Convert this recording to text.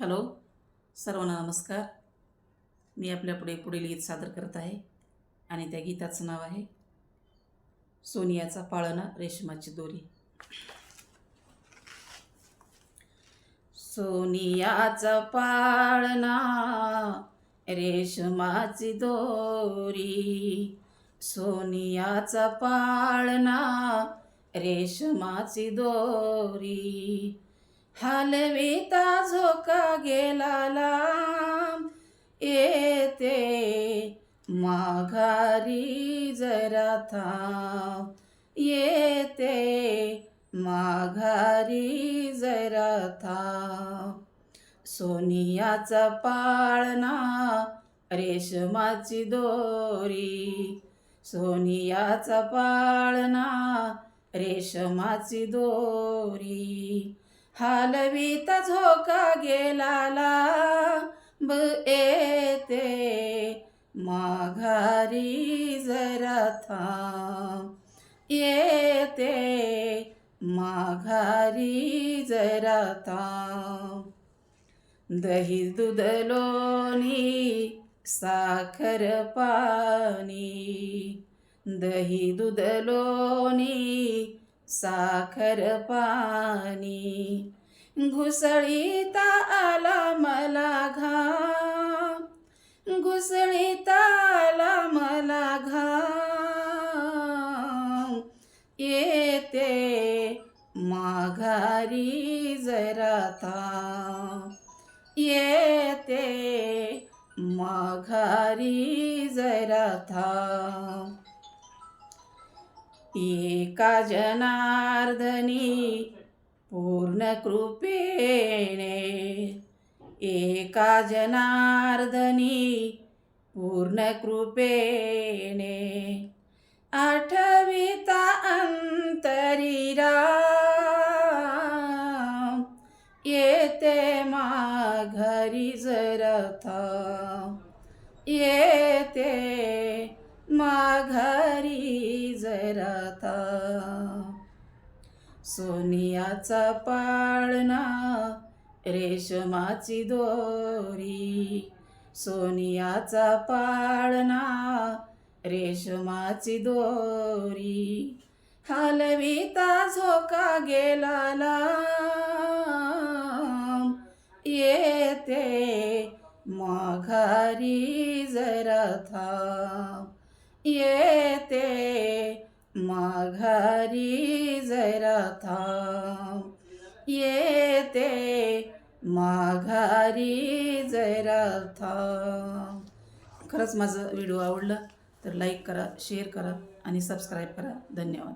Hello सर्वांना नमस्कार. मी आपल्यापुढे पुढील गीत सादर करत आहे आणि त्या गीताचं नाव आहे सोनियाचा पाळणा रेशमाची दोरी. सोनियाचा पाळणा रेशमाची दोरी. सोनियाचा पाळणा रेशमाची दोरी. हलविता झोका गेला लांब येते माघारी जरा थांब. येते माघारी जरा थांब. सोनियाचा पाळणा रेशमाची दोरी. सोनियाचा पाळणा रेशमाची दोरी. हलवीत झोका गेलाला ब येते माघारी जरा थांब. येते माघारी जरा थांब. दही दूध लोणी साखर पाणी. दही दूध लोणी साखर पाणी. घुसळीता आला मला घा घुसळीता आला मला घा येते माघारी जराता येते माघारी जरा एका जनार्दनी पूर्ण कृपेने एका जनार्दनी पूर्ण कृपेने आठविता अंतरीरा येते माघारी जरथा येते माघारी जरथा सोनियाचा पाळणा रेशमाची दोरी. सोनियाचा पाळणा रेशमाची दोरी. हलविता झोका गेला येते माघारी जरा था येते माघारी जरा थांब. येते माघारी जरा थांब. खरंच माझं व्हिडिओ आवडला तर लाईक करा शेअर करा आणि सबस्क्राईब करा. धन्यवाद.